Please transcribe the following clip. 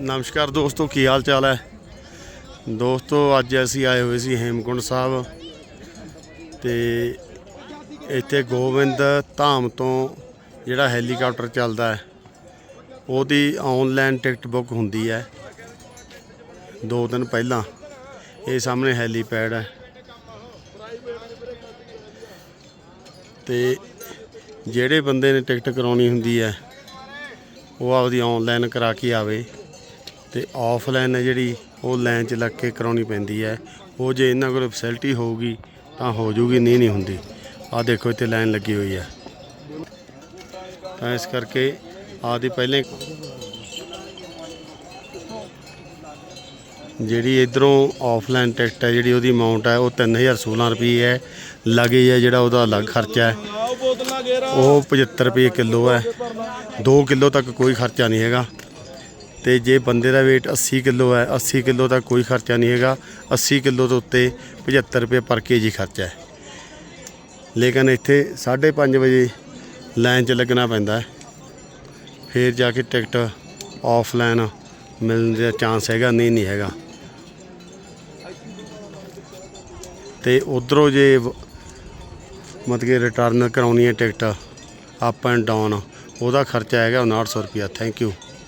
ਨਮਸਕਾਰ ਦੋਸਤੋ, ਕੀ ਹਾਲ ਚਾਲ ਹੈ? ਦੋਸਤੋ, ਅੱਜ ਅਸੀਂ ਆਏ ਹੋਏ ਸੀ ਹੇਮਕੁੰਡ ਸਾਹਿਬ ਤੇ ਇੱਥੇ ਗੋਬਿੰਦ ਧਾਮ ਤੋਂ ਜਿਹੜਾ ਹੈਲੀਕਾਪਟਰ ਚੱਲਦਾ ਹੈ, ਉਹਦੀ ਆਨਲਾਈਨ ਟਿਕਟ ਬੁੱਕ ਹੁੰਦੀ ਹੈ। ਦੋ ਦਿਨ ਪਹਿਲਾਂ ਇਹ ਸਾਹਮਣੇ ਹੈਲੀਪੈਡ ਹੈ। ਤੇ ਜਿਹੜੇ ਬੰਦੇ ਨੇ ਟਿਕਟ ਕਰਾਉਣੀ ਹੁੰਦੀ ਹੈ ਉਹ ਆਪਦੀ ਆਨਲਾਈਨ ਕਰਾ ਕੇ ਆਵੇ ਤੇ ਆਫਲਾਈਨ ਹੈ ਜਿਹੜੀ ਉਹ ਲਾਈਨ 'ਚ ਲੱਗ ਕੇ ਕਰਾਉਣੀ ਪੈਂਦੀ ਹੈ। ਉਹ ਜੇ ਇਹਨਾਂ ਕੋਲ ਫੈਸਿਲਿਟੀ ਹੋਊਗੀ ਤਾਂ ਹੋ ਜੂਗੀ ਨਹੀਂ ਨਹੀਂ ਹੁੰਦੀ। ਆਹ ਦੇਖੋ, ਇੱਥੇ ਲਾਈਨ ਲੱਗੀ ਹੋਈ ਹੈ। ਤਾਂ ਇਸ ਕਰਕੇ ਆਦੀ ਪਹਿਲੇ ਜਿਹੜੀ ਇਧਰੋਂ ਆਫਲਾਈਨ ਟਿਕਟ ਹੈ, ਜਿਹੜੀ ਉਹਦੀ ਅਮਾਉਂਟ ਹੈ, ਉਹ 3016 ਰੁਪਏ ਹੈ। ਲੱਗੇ ਹੈ ਜਿਹੜਾ ਉਹਦਾ ਅਲੱਗ ਖਰਚਾ ਹੈ। ਉਹ 75 ਰੁਪਏ ਕਿਲੋ ਹੈ। 2 ਕਿਲੋ ਤੱਕ ਕੋਈ ਖਰਚਾ ਨਹੀਂ ਹੈਗਾ। ਤੇ ਜੇ ਬੰਦੇ ਦਾ weight 80 ਕਿਲੋ ਹੈ 80 ਕਿਲੋ ਤੱਕ ਕੋਈ ਖਰਚਾ ਨਹੀਂ ਹੈਗਾ। 80 ਕਿਲੋ ਤੋਂ ਉੱਤੇ 75 ਰੁਪਏ ਪਰ ਕੇਜੀ ਖਰਚਾ ਹੈ। ਲੇਕਿਨ ਇੱਥੇ 5:30 ਵਜੇ ਲਾਈਨ 'ਚ ਲੱਗਣਾ ਪੈਂਦਾ ਹੈ। ਫਿਰ ਜਾ ਕੇ ਟਿਕਟ ਆਫਲਾਈਨ ਮਿਲਣ ਦਾ ਚਾਂਸ ਹੈਗਾ, ਨਹੀਂ ਨਹੀਂ ਹੈਗਾ। ਤੇ ਉਧਰੋਂ ਜੇ ਵ- ਮਤਲਬ ਕਿ ਰਿਟਰਨ ਕਰਾਉਣੀ ਹੈ ਟਿਕਟ ਅਪ ਐਂਡ ਡਾਊਨ ਉਹਦਾ ਖਰਚਾ ਹੈਗਾ 5900 ਰੁਪਿਆ ਥੈਂਕ ਯੂ